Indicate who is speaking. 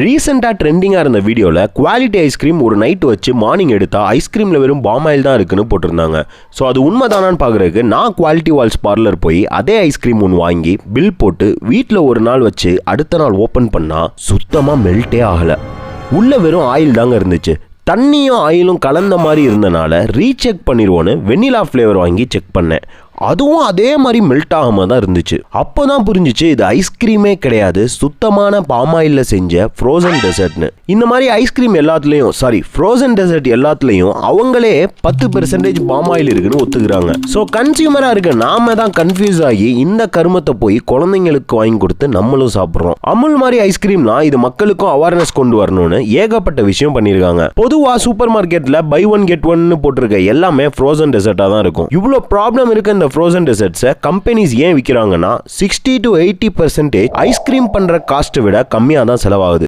Speaker 1: ரீசெண்டாக ட்ரெண்டிங்காக இருந்த வீடியோவில் குவாலிட்டி ஐஸ்கிரீம் ஒரு நைட் வச்சு மார்னிங் எடுத்தால் ஐஸ்கிரீமில் வெறும் பாம் ஆயில் தான் இருக்குன்னு போட்டிருந்தாங்க. ஸோ அது உண்மைதானான்னு பார்க்குறதுக்கு நான் குவாலிட்டி வால்ஸ் பார்லர் போய் அதே ஐஸ்கிரீம் ஒன்று வாங்கி பில் போட்டு வீட்டில் ஒரு நாள் வச்சு அடுத்த நாள் ஓப்பன் பண்ணால் சுத்தமாக மெல்ட்டே ஆகலை. உள்ளே வெறும் ஆயில் தாங்க இருந்துச்சு. தண்ணியும் ஆயிலும் கலந்த மாதிரி இருந்தனால ரீசெக் பண்ணிடுவோன்னு வெண்ணிலா ஃப்ளேவர் வாங்கி செக் பண்ணேன். அதுவும் அதே மாதிரி மெல்ட் ஆகாம தான் இருந்துச்சு. அப்போ தான் புரிஞ்சிச்சு இது ஐஸ்கிரீமே கிடையாது. சுத்தமான பாமாயிலில் செஞ்ச ஃப்ரோசன் டெசர்ட்னு இந்த மாதிரி ஐஸ்கிரீம் எல்லாத்துலேயும் சாரி ஃப்ரோசன் டெசர்ட் எல்லாத்துலேயும் அவங்களே பத்து பெர்சன்டேஜ் பாமாயில் இருக்குன்னு ஒத்துக்கிறாங்க. ஸோ கன்சியூமராக இருக்க நாம தான் கன்ஃபியூஸ் ஆகி இந்த கருமத்தை போய் குழந்தைங்களுக்கு வாங்கி கொடுத்து நம்மளும் சாப்பிட்றோம். அமுல் மாதிரி ஐஸ்கிரீம்லாம் இது மக்களுக்கும் அவேர்னஸ் கொண்டு வரணும்னு ஏகப்பட்ட விஷயம் பண்ணியிருக்காங்க. பொதுவாக சூப்பர் மார்க்கெட்டில் பை ஒன் கெட் ஒன்னு போட்டிருக்க எல்லாமே ஃப்ரோசன் டெசர்ட்டாக தான் இருக்கும். இவ்வளோ ப்ராப்ளம் இருக்க இந்த ஃப்ரோசன் டெசர்ட்ஸை கம்பெனிஸ் ஏன் விற்கிறாங்கன்னா sixty to eighty percentage ice cream பண்ணுற காஸ்ட்டை விட கம்மியாக தான் செலவாகுது.